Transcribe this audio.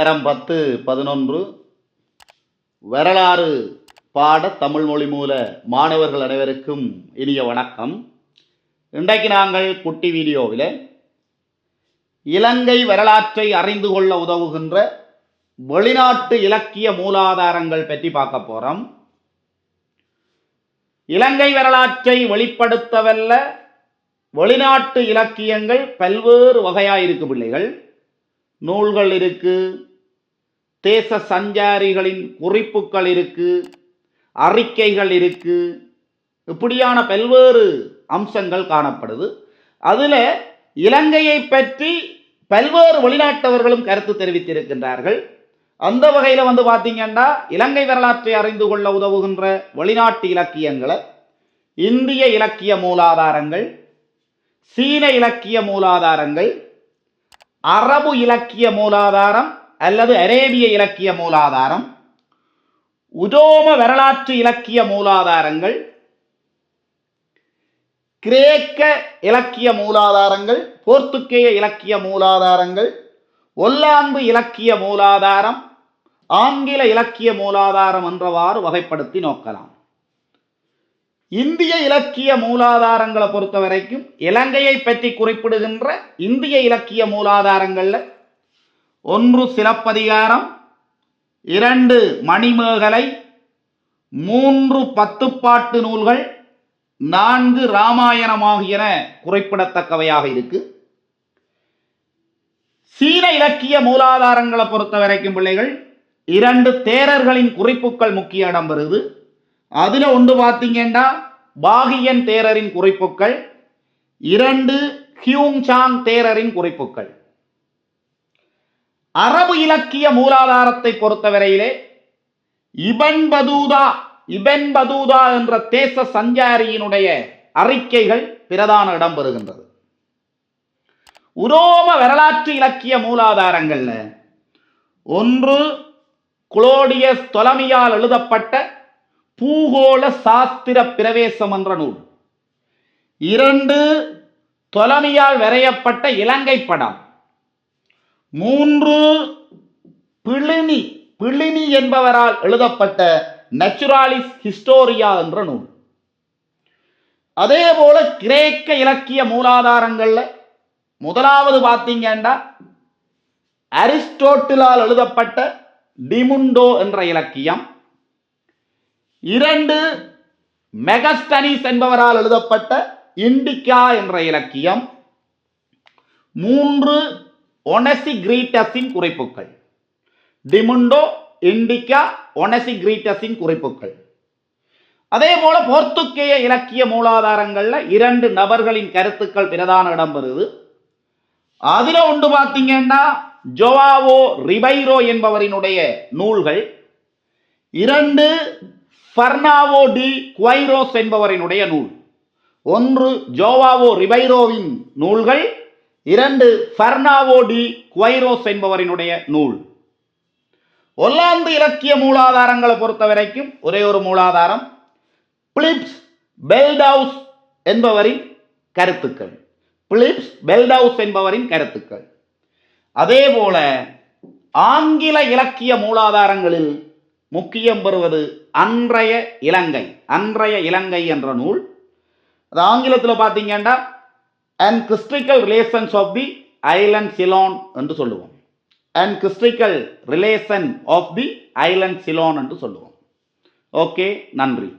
தரம் பத்து பதினொன்று. வரலாறு பாட தமிழ் மொழி மூல மாணவர்கள் அனைவருக்கும் இனிய வணக்கம். இன்றைக்கு நாங்கள் குட்டி வீடியோவில் இலங்கை வரலாற்றை அறிந்து கொள்ள உதவுகின்ற வெளிநாட்டு இலக்கிய மூலாதாரங்கள் பற்றி பார்க்க போகிறோம் இலங்கை வரலாற்றை வெளிப்படுத்தவல்ல வெளிநாட்டு இலக்கியங்கள் பல்வேறு வகையாக இருக்கு பிள்ளைகள். நூல்கள் இருக்கு தேச சஞ்சாரிகளின் குறிப்புகள் இருக்கு அறிக்கைகள் இருக்கு. இப்படியான பல்வேறு அம்சங்கள் காணப்படுது. அதில் இலங்கையை பற்றி பல்வேறு வெளிநாட்டவர்களும் கருத்து தெரிவித்திருக்கின்றார்கள். அந்த வகையில் வந்து பார்த்தீங்கன்னா இலங்கை வரலாற்றை அறிந்து கொள்ள உதவுகின்ற வெளிநாட்டு இலக்கியங்களை இந்திய இலக்கிய மூலாதாரங்கள் சீன இலக்கிய மூலாதாரங்கள் அரபு இலக்கிய மூலாதாரம் அல்லது அரேபிய இலக்கிய மூலாதாரம் உரோம வரலாற்று இலக்கிய மூலாதாரங்கள் கிரேக்க இலக்கிய மூலாதாரங்கள் போர்த்துக்கேய இலக்கிய மூலாதாரங்கள் ஒல்லாந்து இலக்கிய மூலாதாரம் ஆங்கில இலக்கிய மூலாதாரம் என்றவாறு வகைப்படுத்தி நோக்கலாம். இந்திய இலக்கிய மூலாதாரங்களை பொறுத்த வரைக்கும் இலங்கையை பற்றி குறிப்பிடுகின்ற இந்திய இலக்கிய மூலாதாரங்களில் ஒன்று சிலப்பதிகாரம் இரண்டு மணிமேகலை மூன்று பத்துப்பாட்டு நூல்கள் நான்கு இராமாயணமாகியன ஆகியன குறிப்பிடத்தக்கவையாக இருக்கு. சீன இலக்கிய மூலாதாரங்களை பொறுத்த வரைக்கும் பிள்ளைகள் இரண்டு தேரர்களின் குறிப்புகள் முக்கிய இடம் வருது அதில் ஒன்று பார்த்தீங்கன்னா பாகியன் தேரரின் குறிப்புகள் இரண்டு ஹியூங் சாங் தேரரின் குறிப்புகள் அரபு இலக்கிய மூலாதாரத்தை பொறுத்தவரையிலே இபன் பதூதா இபன் பதூதா என்ற தேச சஞ்சாரியினுடைய அறிக்கைகள் பிரதான இடம் பெறுகின்றது. உரோம வரலாற்று இலக்கிய மூலாதாரங்கள்ல ஒன்று குளோடியஸ் தொலமியால் எழுதப்பட்ட பூகோள சாஸ்திர பிரவேசம் என்ற நூல். இரண்டு தொலமியால் வரையப்பட்ட இலங்கை படம். மூன்று பிளினி பிளினி என்பவரால் எழுதப்பட்ட நச்சுராலிஸ் ஹிஸ்டோரியா என்ற நூல். அதே போல கிரேக்க இலக்கிய மூலாதாரங்கள்ல முதலாவது பார்த்தீங்கன்னா அரிஸ்டோட்டிலால் எழுதப்பட்ட டிமுண்டோ என்ற இலக்கியம். இரண்டு மெகஸ்டனிஸ் என்பவரால் எழுதப்பட்ட இண்டிகா என்ற இலக்கியம். மூன்று ஒனசி கிரீட்டஸின் குறிப்புகள். டிமுண்டோ இண்டிகா ஒனசி கிரீட்டஸின் குறிப்புகள். அதே போல போர்த்துக்கேய இலக்கிய மூலாதாரங்கள்ல இரண்டு நபர்களின் கருத்துக்கள் பிரதான இடம் பெறுது. அதுல ஒன்று பார்த்தீங்கன்னா ஜோவாவோ ரிபைரோ என்பவரினுடைய நூல்கள். இரண்டு ஃபர்னாவோ டி குவைரோஸ் என்பவரினுடைய நூல். ஒன்று ஜோவாவோ ரிபைரோவின் நூல்கள். இரண்டு ஃபர்னாவோ டி குவைரோஸ் என்பவரினுடைய நூல். ஒல்லாந்து இலக்கிய மூலாதாரங்களை பொறுத்த வரைக்கும் ஒரே ஒரு மூலாதாரம் பிலிப்ஸ் பெல்டவுஸ் என்பவரின் கருத்துக்கள். பிலிப்ஸ் பெல்டவுஸ் என்பவரின் கருத்துக்கள். அதே போல ஆங்கில இலக்கிய மூலாதாரங்களில் முக்கியம் பெறுவது அன்றைய இலங்கை அன்றைய இலங்கை என்ற நூல். அது ஆங்கிலத்தில் பார்த்தீங்கன்னா an historical relations of the island Ceylon என்று சொல்லுவோம். An historical relation of the island Ceylon என்று சொல்லுவோம். ஓகே நன்றி.